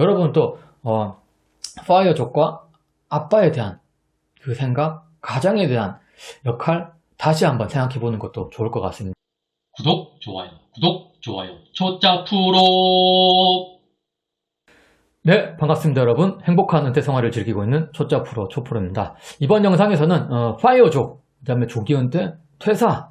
여러분 또 어, 파이어족과 아빠에 대한 그 생각, 가장에 대한 역할 다시 한번 생각해 보는 것도 좋을 것 같습니다. 구독, 좋아요, 구독, 좋아요, 초짜 프로! 네, 반갑습니다, 여러분. 행복한 은퇴 생활을 즐기고 있는 초짜 프로 초프로입니다. 이번 영상에서는 어, 파이어족, 그다음에 조기 은퇴, 퇴사,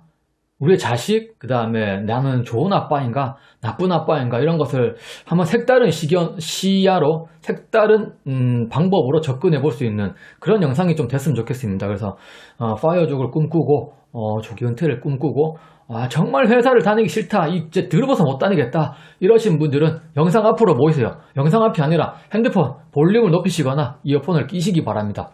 우리의 자식, 그 다음에 나는 좋은 아빠인가, 나쁜 아빠인가 이런 것을 한번 색다른 시견, 시야로 색다른 음, 방법으로 접근해 볼 수 있는 그런 영상이 좀 됐으면 좋겠습니다. 그래서 어, 파이어족을 꿈꾸고 어, 조기 은퇴를 꿈꾸고 아, 정말 회사를 다니기 싫다. 이제 들어봐서 못 다니겠다. 이러신 분들은 영상 앞으로 모이세요. 영상 앞이 아니라 핸드폰 볼륨을 높이시거나 이어폰을 끼시기 바랍니다.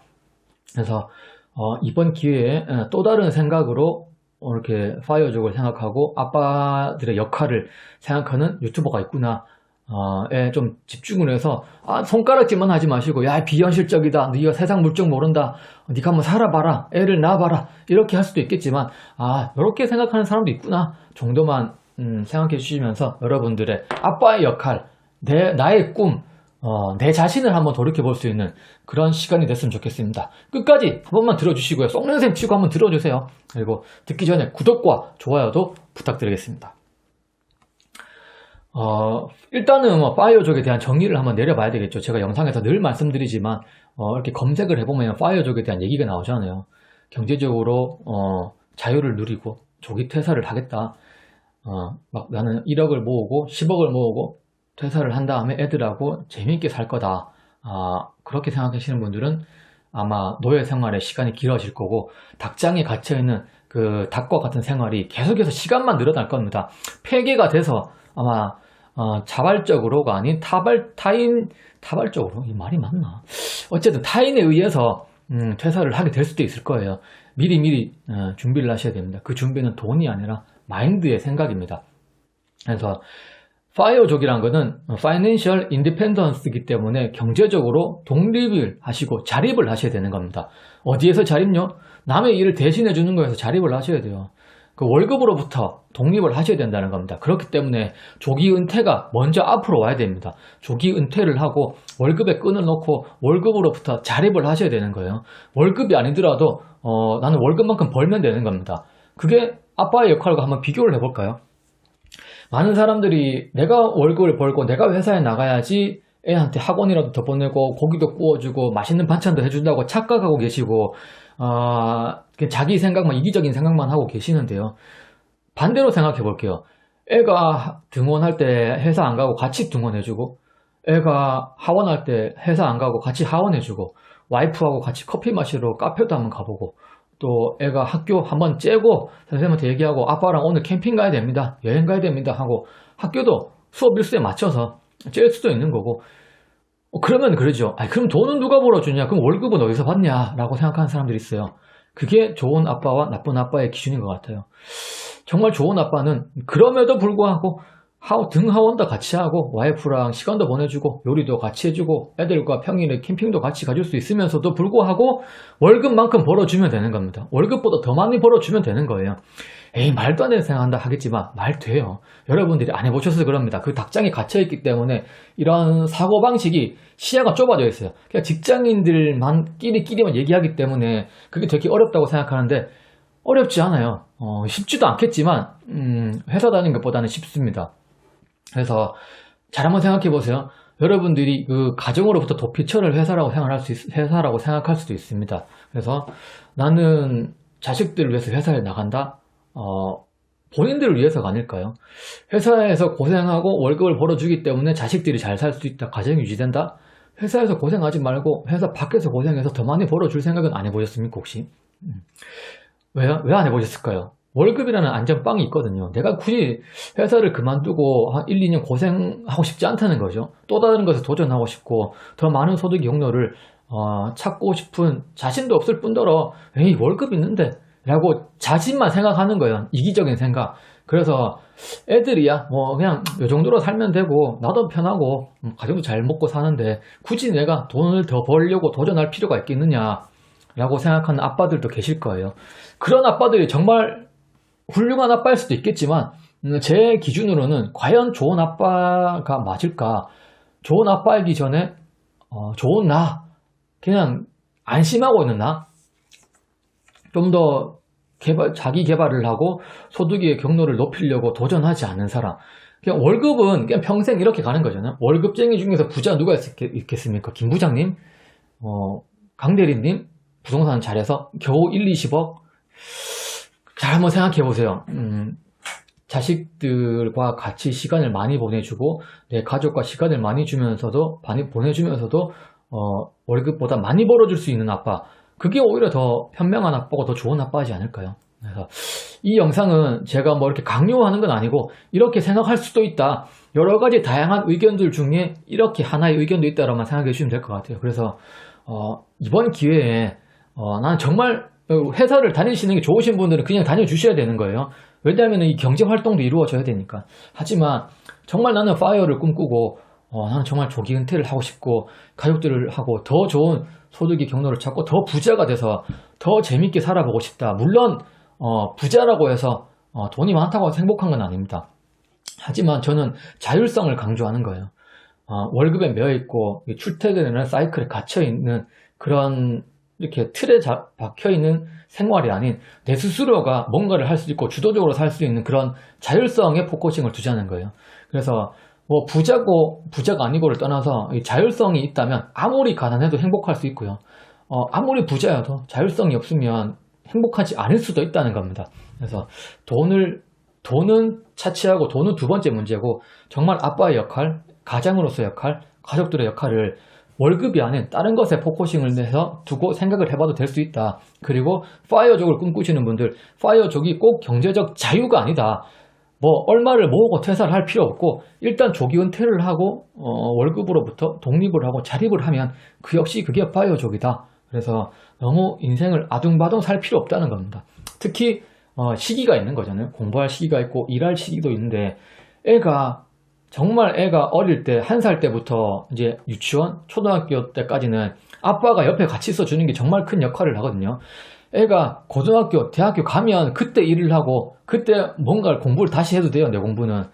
그래서 어, 이번 기회에 어, 또 다른 생각으로 이렇게 파이어족을 생각하고 아빠들의 역할을 생각하는 유튜버가 있구나. 어, 에좀 집중을 해서 아, 손가락질만 하지 마시고 야 비현실적이다. 네가 세상 물정 모른다. 네가 한번 살아봐라. 애를 낳아봐라. 이렇게 할 수도 있겠지만 아 이렇게 생각하는 사람도 있구나. 정도만 음, 생각해 주시면서 여러분들의 아빠의 역할 내 나의 꿈 어, 내 자신을 한번 돌이켜 볼 수 있는 그런 시간이 됐으면 좋겠습니다. 끝까지 한 번만 들어주시고요. 쏙냄새 치고 한번 들어주세요. 그리고 듣기 전에 구독과 좋아요도 부탁드리겠습니다. 어, 일단은 뭐 파이어족에 대한 정의를 한번 내려봐야 되겠죠. 제가 영상에서 늘 말씀드리지만 어, 이렇게 검색을 해보면 파이어족에 대한 얘기가 나오잖아요. 경제적으로 어, 자유를 누리고 조기 퇴사를 하겠다. 어, 막 나는 1억을 모으고 10억을 모으고 퇴사를 한 다음에 애들하고 재미있게 살 거다. 아, 그렇게 생각하시는 분들은 아마 노예 생활의 시간이 길어질 거고 닭장에 갇혀 있는 그 닭과 같은 생활이 계속해서 시간만 늘어날 겁니다. 폐기가 돼서 아마 어, 자발적으로가 아닌 타발 타인 타발적으로 이 말이 맞나? 어쨌든 타인에 의해서 음, 퇴사를 하게 될 수도 있을 거예요. 미리 미리 어, 준비를 하셔야 됩니다. 그 준비는 돈이 아니라 마인드의 생각입니다. 그래서 파이어족이란 것은 파이낸셜 인디펜던스이기 때문에 경제적으로 독립을 하시고 자립을 하셔야 되는 겁니다. 어디에서 자립요? 남의 일을 대신해 주는 거에서 자립을 하셔야 돼요. 그 월급으로부터 독립을 하셔야 된다는 겁니다. 그렇기 때문에 조기 은퇴가 먼저 앞으로 와야 됩니다. 조기 은퇴를 하고 월급에 끈을 놓고 월급으로부터 자립을 하셔야 되는 거예요. 월급이 아니더라도 어, 나는 월급만큼 벌면 되는 겁니다. 그게 아빠의 역할과 한번 비교를 해볼까요? 많은 사람들이 내가 월급을 벌고 내가 회사에 나가야지 애한테 학원이라도 더 보내고 고기도 구워주고 맛있는 반찬도 해준다고 착각하고 계시고 어, 자기 생각만 이기적인 생각만 하고 계시는데요. 반대로 생각해 볼게요. 애가 등원할 때 회사 안 가고 같이 등원해주고 애가 하원할 때 회사 안 가고 같이 하원해주고 와이프하고 같이 커피 마시러 카페도 한번 가보고 또 애가 학교 한번 째고 선생님한테 얘기하고 아빠랑 오늘 캠핑 가야 됩니다. 여행 가야 됩니다. 하고 학교도 수업 일수에 맞춰서 째일 수도 있는 거고 어, 그러면 그러죠. 아니, 그럼 돈은 누가 벌어주냐? 그럼 월급은 어디서 받냐? 라고 생각하는 사람들이 있어요. 그게 좋은 아빠와 나쁜 아빠의 기준인 것 같아요. 정말 좋은 아빠는 그럼에도 불구하고 하우, 등하원도 같이 하고 와이프랑 시간도 보내주고 요리도 같이 해주고 애들과 평일에 캠핑도 같이 가줄 수 있으면서도 불구하고 월급만큼 벌어주면 되는 겁니다. 월급보다 더 많이 벌어주면 되는 거예요. 에이 말도 안 되는 생각한다 하겠지만 말 돼요. 여러분들이 안 해보셔서 그럽니다. 그 닭장에 갇혀있기 때문에 이런 사고방식이 시야가 좁아져 있어요. 그냥 직장인들만 끼리끼리만 얘기하기 때문에 그게 되게 어렵다고 생각하는데 어렵지 않아요. 어, 쉽지도 않겠지만 음, 회사 다니는 것보다는 쉽습니다. 그래서 잘 한번 생각해 보세요. 여러분들이 그 가정으로부터 도피처를 회사라고 생각할 수 있, 회사라고 생각할 수도 있습니다. 그래서 나는 자식들을 위해서 회사에 나간다. 어, 본인들을 위해서가 아닐까요? 회사에서 고생하고 월급을 벌어주기 때문에 자식들이 잘 살 수 있다. 가정이 유지된다. 회사에서 고생하지 말고 회사 밖에서 고생해서 더 많이 벌어줄 생각은 안 해보셨습니까 혹시? 음. 왜요? 왜 안 해보셨을까요? 월급이라는 안전빵이 있거든요. 내가 굳이 회사를 그만두고 한 1, 2년 고생하고 싶지 않다는 거죠. 또 다른 것에 도전하고 싶고 더 많은 소득 경로를 어, 찾고 싶은 자신도 없을 뿐더러 에이 월급 있는데 라고 자신만 생각하는 거예요. 이기적인 생각. 그래서 애들이야 뭐 그냥 이 정도로 살면 되고 나도 편하고 음, 가정도 잘 먹고 사는데 굳이 내가 돈을 더 벌려고 도전할 필요가 있겠느냐 라고 생각하는 아빠들도 계실 거예요. 그런 아빠들이 정말 훌륭한 아빠일 수도 있겠지만 음, 제 기준으로는 과연 좋은 아빠가 맞을까? 좋은 아빠이기 전에 어, 좋은 나. 그냥 안심하고 있는 나. 좀 더 개발 자기 개발을 하고 소득의 경로를 높이려고 도전하지 않는 사람. 그냥 월급은 그냥 평생 이렇게 가는 거잖아요. 월급쟁이 중에서 부자 누가 있- 있겠습니까? 김 부장님? 어, 강 대리님? 부동산 잘해서 겨우 1, 20억 잘 한번 생각해 보세요. 음, 자식들과 같이 시간을 많이 보내주고 내 가족과 시간을 많이 주면서도 많이 보내주면서도 어, 월급보다 많이 벌어줄 수 있는 아빠. 그게 오히려 더 현명한 아빠고 더 좋은 아빠이지 않을까요? 그래서 이 영상은 제가 뭐 이렇게 강요하는 건 아니고 이렇게 생각할 수도 있다. 여러 가지 다양한 의견들 중에 이렇게 하나의 의견도 있다라만 생각해 주시면 될 것 같아요. 그래서 어, 이번 기회에 어, 나는 정말 회사를 다니시는 게 좋으신 분들은 그냥 다녀주셔야 되는 거예요. 왜냐하면 이 경제 활동도 이루어져야 되니까. 하지만 정말 나는 파이어를 꿈꾸고 어, 나는 정말 조기 은퇴를 하고 싶고 가족들을 하고 더 좋은 소득의 경로를 찾고 더 부자가 돼서 더 재밌게 살아보고 싶다. 물론 어, 부자라고 해서 어, 돈이 많다고 해서 행복한 건 아닙니다. 하지만 저는 자율성을 강조하는 거예요. 어, 월급에 매여 있고 출퇴근이라는 사이클에 갇혀 있는 그런 이렇게 틀에 자- 박혀 있는 생활이 아닌 내 스스로가 뭔가를 할 수 있고 주도적으로 살 수 있는 그런 자율성에 포커싱을 두자는 거예요. 그래서 뭐 부자고 부자가 아니고를 떠나서 이 자율성이 있다면 아무리 가난해도 행복할 수 있고요. 어, 아무리 부자여도 자율성이 없으면 행복하지 않을 수도 있다는 겁니다. 그래서 돈을 돈은 차치하고 돈은 두 번째 문제고 정말 아빠의 역할, 가장으로서 역할, 가족들의 역할을 월급이 아닌 다른 것에 포커싱을 내서 두고 생각을 해봐도 될 수 있다. 그리고 파이어족을 꿈꾸시는 분들, 파이어족이 꼭 경제적 자유가 아니다. 뭐 얼마를 모으고 퇴사를 할 필요 없고 일단 조기 은퇴를 하고 어, 월급으로부터 독립을 하고 자립을 하면 그 역시 그게 파이어족이다. 그래서 너무 인생을 아둥바둥 살 필요 없다는 겁니다. 특히 어, 시기가 있는 거잖아요. 공부할 시기가 있고 일할 시기도 있는데 애가 정말 애가 어릴 때 한 살 때부터 이제 유치원, 초등학교 때까지는 아빠가 옆에 같이 있어주는 게 정말 큰 역할을 하거든요. 애가 고등학교, 대학교 가면 그때 일을 하고 그때 뭔가를 공부를 다시 해도 돼요. 내 공부는.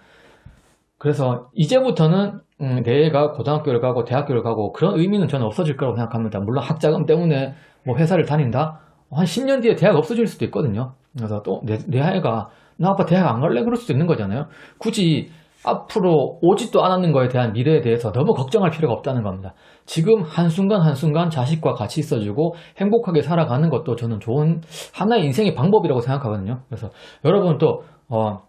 그래서 이제부터는 음, 내 애가 고등학교를 가고 대학교를 가고 그런 의미는 저는 없어질 거라고 생각합니다. 물론 학자금 때문에 뭐 회사를 다닌다? 한 10년 뒤에 대학 없어질 수도 있거든요. 그래서 또 내, 내 애가 나 아빠 대학 안 갈래? 그럴 수도 있는 거잖아요. 굳이 앞으로 오지도 않았는 거에 대한 미래에 대해서 너무 걱정할 필요가 없다는 겁니다. 지금 한순간 한순간 자식과 같이 있어주고 행복하게 살아가는 것도 저는 좋은 하나의 인생의 방법이라고 생각하거든요. 그래서 여러분 또, 어,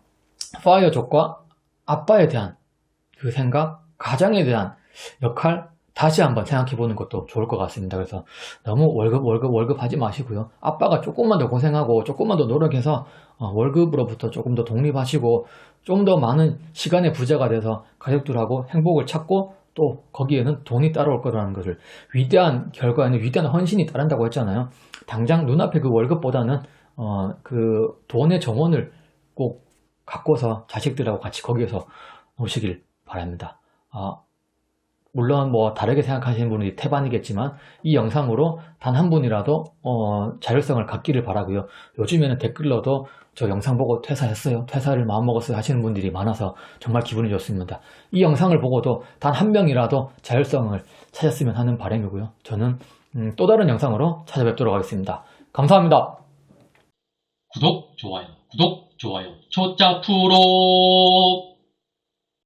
파이어족과 아빠에 대한 그 생각, 가장에 대한 역할, 다시 한번 생각해 보는 것도 좋을 것 같습니다. 그래서 너무 월급, 월급, 월급 하지 마시고요. 아빠가 조금만 더 고생하고 조금만 더 노력해서 어, 월급으로부터 조금 더 독립하시고 좀 더 많은 시간의 부자가 돼서 가족들하고 행복을 찾고 또 거기에는 돈이 따라올 거라는 것을 위대한 결과에는 위대한 헌신이 따른다고 했잖아요. 당장 눈앞에 그 월급보다는 어, 그 돈의 정원을 꼭 갖고서 자식들하고 같이 거기에서 노시길 바랍니다. 아, 물론 뭐 다르게 생각하시는 분이 태반이겠지만 이 영상으로 단 한 분이라도 어, 자율성을 갖기를 바라고요. 요즘에는 댓글로도 저 영상 보고 퇴사했어요. 퇴사를 마음먹었어요 하시는 분들이 많아서 정말 기분이 좋습니다. 이 영상을 보고도 단 한 명이라도 자율성을 찾았으면 하는 바람이고요. 저는 음, 또 다른 영상으로 찾아뵙도록 하겠습니다. 감사합니다. 구독, 좋아요, 구독, 좋아요, 초짜 프로!